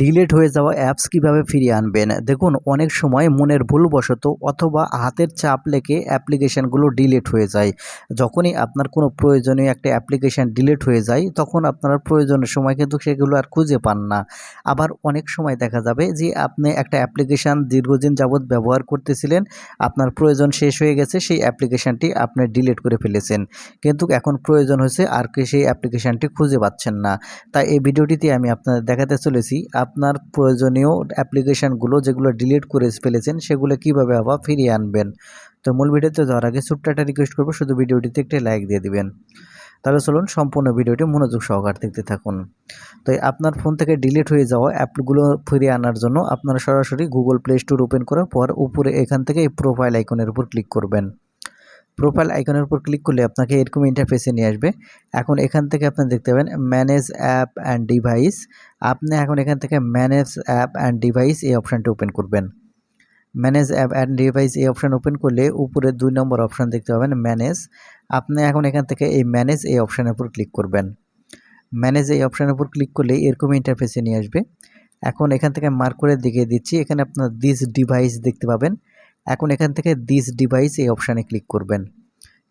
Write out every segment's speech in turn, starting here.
Delete হয়ে যাওয়া apps কীভাবে ফিরিয়ে আনবেন? দেখুন, অনেক সময় মনের ভুলবশত অথবা হাতের চাপ লেগে অ্যাপ্লিকেশানগুলো ডিলেট হয়ে যায়। যখনই আপনার কোনো প্রয়োজনীয় একটা অ্যাপ্লিকেশান ডিলেট হয়ে যায়, তখন আপনার প্রয়োজনের সময় কিন্তু সেগুলো আর খুঁজে পান না। আবার অনেক সময় দেখা যাবে যে, আপনি একটা অ্যাপ্লিকেশান দীর্ঘদিন যাবৎ ব্যবহার করতেছিলেন, আপনার প্রয়োজন শেষ হয়ে গেছে, সেই অ্যাপ্লিকেশানটি আপনি ডিলেট করে ফেলেছেন। কিন্তু এখন প্রয়োজন হয়েছে, আর কি সেই অ্যাপ্লিকেশানটি খুঁজে পাচ্ছেন না। তাই এই ভিডিওটিতে আমি আপনাদের দেখাতে চলেছি আপনার প্রয়োজনীয় অ্যাপ্লিকেশানগুলো যেগুলো ডিলিট করে ফেলেছেন, সেগুলো কীভাবে আবার ফিরিয়ে আনবেন। তো মূল ভিডিওতে যাওয়ার আগে ছোট্ট একটা রিকোয়েস্ট করব, শুধু ভিডিওটিতে একটি লাইক দিয়ে দিবেন। তাহলে চলুন সম্পূর্ণ ভিডিওটি মনোযোগ সহকার দেখতে থাকুন। তো আপনার ফোন থেকে ডিলিট হয়ে যাওয়া অ্যাপগুলো ফিরিয়ে আনার জন্য আপনারা সরাসরি গুগল প্লে স্টোর ওপেন করার পর উপরে এখান থেকে এই প্রোফাইল আইকনের উপর ক্লিক করবেন। প্রোফাইল আইকনের উপর ক্লিক করলে আপনাকে এরকম ইন্টারফেসে নিয়ে আসবে। এখন এখান থেকে আপনি দেখতে পাবেন ম্যানেজ অ্যাপ অ্যান্ড ডিভাইস আপনি এখন এখান থেকে ম্যানেজ অ্যাপ অ্যান্ড ডিভাইস এই অপশানটি ওপেন করবেন। ম্যানেজ অ্যাপ অ্যান্ড ডিভাইস এই অপশান ওপেন করলে উপরে দুই নম্বর অপশান দেখতে পাবেন ম্যানেজ আপনি এখন এখান থেকে এই ম্যানেজ এই অপশানের উপর ক্লিক করবেন। ম্যানেজ এই অপশানের উপর ক্লিক করলে এরকম ইন্টারফেসে নিয়ে আসবে। এখন এখান থেকে মার্ক করে দেখিয়ে দিচ্ছি, এখানে আপনার দিস ডিভাইস দেখতে পাবেন। এখন এখান থেকে দিস ডিভাইস এই অপশানে ক্লিক করবেন।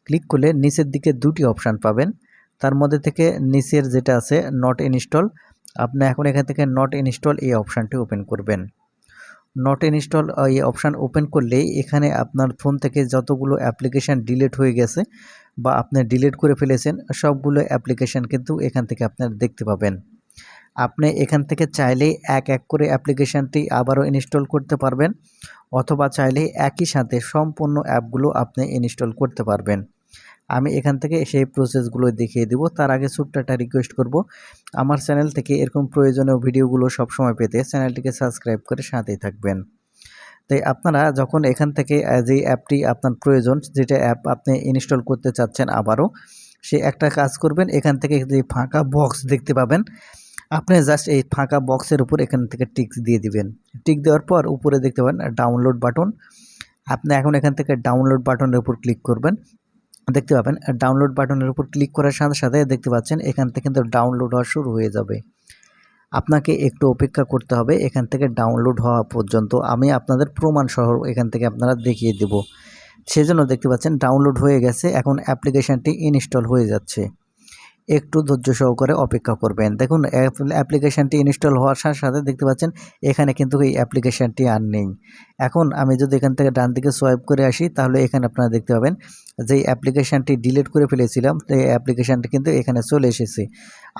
ক্লিক করলে নিচের দিকে দুটি অপশান পাবেন। তার মধ্যে থেকে নিচের যেটা আছে নট ইনস্টল আপনি এখন এখান থেকে নট ইনস্টল এই অপশানটি ওপেন করবেন। নট ইনস্টল এই অপশান ওপেন করলেই এখানে আপনার ফোন থেকে যতগুলো অ্যাপ্লিকেশান ডিলিট হয়ে গেছে বা আপনি ডিলিট করে ফেলেছেন, সবগুলো অ্যাপ্লিকেশান কিন্তু এখান থেকে আপনার দেখতে পাবেন। আপনি এখান থেকে চাইলেই এক এক করে অ্যাপ্লিকেশানটি আবারও ইনস্টল করতে পারবেন, অথবা চাইলেই একই সাথে সম্পূর্ণ অ্যাপগুলো আপনি ইনস্টল করতে পারবেন। আমি এখান থেকে সেই প্রসেসগুলো দেখিয়ে দিব। তার আগে ছোট্ট একটা রিকোয়েস্ট করব। আমার চ্যানেল থেকে এরকম প্রয়োজনীয় ভিডিওগুলো সবসময় পেতে চ্যানেলটিকে সাবস্ক্রাইব করে সাথেই থাকবেন। তাই আপনারা যখন এখান থেকে যে অ্যাপটি আপনার প্রয়োজন, যেটা অ্যাপ আপনি ইনস্টল করতে চাচ্ছেন আবারও, সে একটা কাজ করবেন। এখান থেকে যে ফাঁকা বক্স দেখতে পাবেন, আপনি জাস্ট এই ফাঁকা বক্সের উপর এখান থেকে টিক্স দিয়ে দিবেন। টিক দেওয়ার পর উপরে দেখতে পাবেন ডাউনলোড বাটন আপনি এখন এখান থেকে ডাউনলোড বাটনের উপর ক্লিক করবেন। দেখতে পাবেন ডাউনলোড বাটনের উপর ক্লিক করার সাথে সাথে দেখতে পাচ্ছেন এখান থেকে কিন্তু ডাউনলোড হওয়া শুরু হয়ে যাবে। আপনাকে একটু অপেক্ষা করতে হবে, এখান থেকে ডাউনলোড হওয়া পর্যন্ত আমি আপনাদের প্রমাণ সহ এখান থেকে আপনারা দেখিয়ে দেব। সেজন্য দেখতে পাচ্ছেন ডাউনলোড হয়ে গেছে, এখন অ্যাপ্লিকেশানটি ইনস্টল হয়ে যাচ্ছে। একটু ধৈর্য সহকারে অপেক্ষা করবেন। দেখুন অ্যাপ্লিকেশানটি ইনস্টল হওয়ার সাথে সাথে দেখতে পাচ্ছেন, এখানে কিন্তু এই অ্যাপ্লিকেশানটি আর নেই। এখন আমি যদি এখান থেকে ডান দিকে সোয়াইপ করে আসি, তাহলে এখানে আপনারা দেখতে পাবেন যে অ্যাপ্লিকেশানটি ডিলিট করে ফেলেছিলাম সেই অ্যাপ্লিকেশানটি কিন্তু এখানে চলে এসেছে।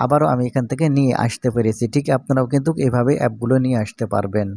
আবারও আমি এখান থেকে নিয়ে আসতে পেরেছি। ঠিক আপনারাও কিন্তু এভাবে অ্যাপগুলো নিয়ে আসতে পারবেন।